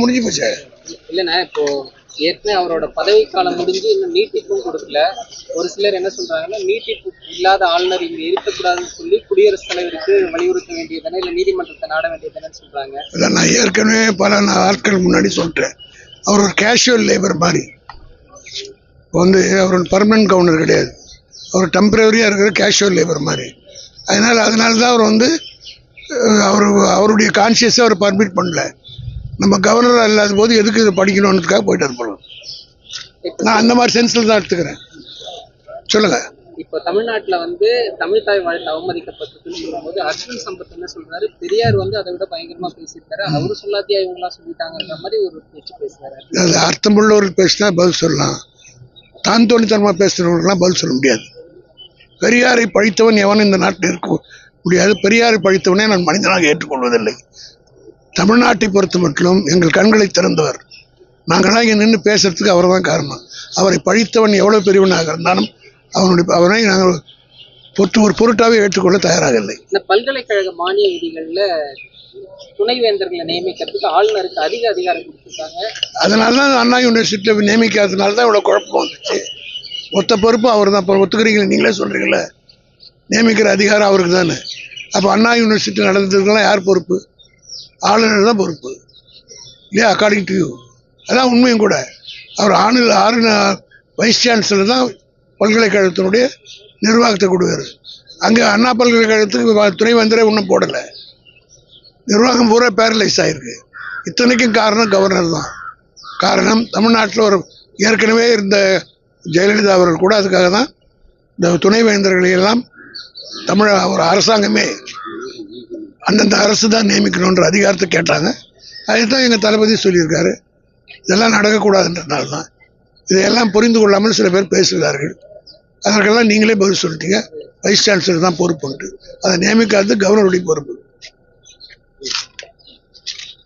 முடிஞ்சு போச்சு? இல்லைண்ணா இப்போ ஏற்கனவே அவரோட பதவி காலம் முடிஞ்சு இன்னும் நீட்டிப்பும் கொடுக்கல. ஒரு சிலர் என்ன சொல்றாங்கன்னா நீட்டிப்பு இல்லாத ஆளுநர் இங்க இருக்கக்கூடாதுன்னு சொல்லி குடியரசுத் தலைவருக்கு வலியுறுத்த வேண்டியதானே இல்ல நீதிமன்றத்தை நாட வேண்டியதானே சொல்றாங்க. இல்லை நான் ஏற்கனவே பல நாட்கள் முன்னாடி சொல்லிட்டேன். அவர் ஒரு கேஷுவல் லேபர் மாதிரி. வந்து அவர் பர்மனன்ட் கவர்னர் கிடையாது. அவர் டெம்பரவரியாக இருக்கிற கேஷுவல் லேபர் மாதிரி. அதனால் அதனால தான் அவர் வந்து அவர் அவருடைய கான்சியஸை அவர் பர்மிட் பண்ணல. நம்ம கவர்னர் இல்லாத போது எதுக்கு இதை படிக்கணுன்றதுக்காக போயிட்டு இருப்போம் நான் அந்த மாதிரி சென்ஸில் தான் எடுத்துக்கிறேன். சொல்லுங்கள் இப்போ தமிழ்நாட்டுல வந்து தமிழ் தாய் வாழ்த்து அவமதிக்கப்பட்டிருக்குன்னு சொல்லும்போது அர்ஜுன் சம்பத் என்ன சொல்றாரு? பெரியார் வந்து அதை விட பயங்கரமா பேசியிருக்காரு. அவரு சொல்லாத்தியா இவங்கலாம் சொல்லிட்டாங்கன்ற மாதிரி ஒரு பேச்சு பேசுறாரு அது அர்த்தமுள்ளவர்கள் பேசினா பதில் சொல்லலாம். தான் தோணித்தனமாக பேசுகிறவங்களுக்குலாம் பதில் சொல்ல முடியாது. பெரியாரை பழித்தவன் எவனும் இந்த நாட்டில் இருக்க முடியாது. பெரியாரை பழித்தவனே நான் மனிதனாக ஏற்றுக்கொள்வதில்லை. தமிழ்நாட்டை பொறுத்த மட்டும் எங்கள் கண்களை திறந்தவர். நாங்களாம் இங்கே நின்று பேசுறதுக்கு அவர் தான் காரணம். அவரை பழித்தவன் எவ்வளோ பெரியவனாக இருந்தாலும் அவனுடைய அவனை நாங்கள் பொட்டு ஒரு பொருட்டாவே ஏற்றுக்கொள்ள தயாராகவில்லை இந்த பல்கலைக்கழக மானிய விதிகள்ல துணைவேந்தர்களை நியமிக்கிறதுக்கு ஆளுநருக்கு அதிக அதிகாரம் கொடுத்துருக்காங்க. அதனால தான் அண்ணா யூனிவர்சிட்டியில் நியமிக்காததுனால தான் இவ்வளோ குழப்பம் வந்துச்சு. மொத்த பொறுப்பு அவர் தான் இப்போ ஒத்துக்கிறீங்களே நீங்களே சொல்கிறீங்களே நியமிக்கிற அதிகாரம் அவருக்கு தானே அப்போ அண்ணா யூனிவர்சிட்டி நடந்ததுக்கெல்லாம் யார் பொறுப்பு? ஆளுநர் தான் பொறுப்பு. இல்லையா? அக்கார்டிங் டு யூ அதான் உண்மையும் கூட. அவர் ஆணு ஆளுநர் வைஸ் சான்சலர் தான் பல்கலைக்கழகத்தினுடைய நிர்வாகத்தை கொடுவார். அங்கே அண்ணா பல்கலைக்கழகத்துக்கு வ- துணைவேந்தரே ஒன்றும் போடலை. நிர்வாகம் பூரா பேரலைஸ் ஆகிருக்கு இத்தனைக்கும் காரணம் கவர்னர் தான். காரணம் தமிழ்நாட்டில் ஒரு ஏற்கனவே இருந்த ஜெயலலிதா அவர்கள் கூட அதுக்காக தான் இந்த துணைவேந்தர்களையெல்லாம் தமிழ ஒரு அரசாங்கமே அந்தந்த அரசு தான் நியமிக்கணுன்ற அதிகாரத்தை கேட்டாங்க. அதுதான் எங்கள் தளபதி சொல்லியிருக்காரு. இதெல்லாம் நடக்கக்கூடாதுன்றதுனால தான் இதையெல்லாம் புரிந்து கொள்ளாமல் சில பேர் பேசுகிறார்கள். அதற்கெல்லாம் நீங்களே பதில் சொல்லிட்டீங்க. வைஸ் சான்சலர் தான் பொறுப்புன்ட்டு அதை நியமிக்காதது கவர்னருடைய பொறுப்பு.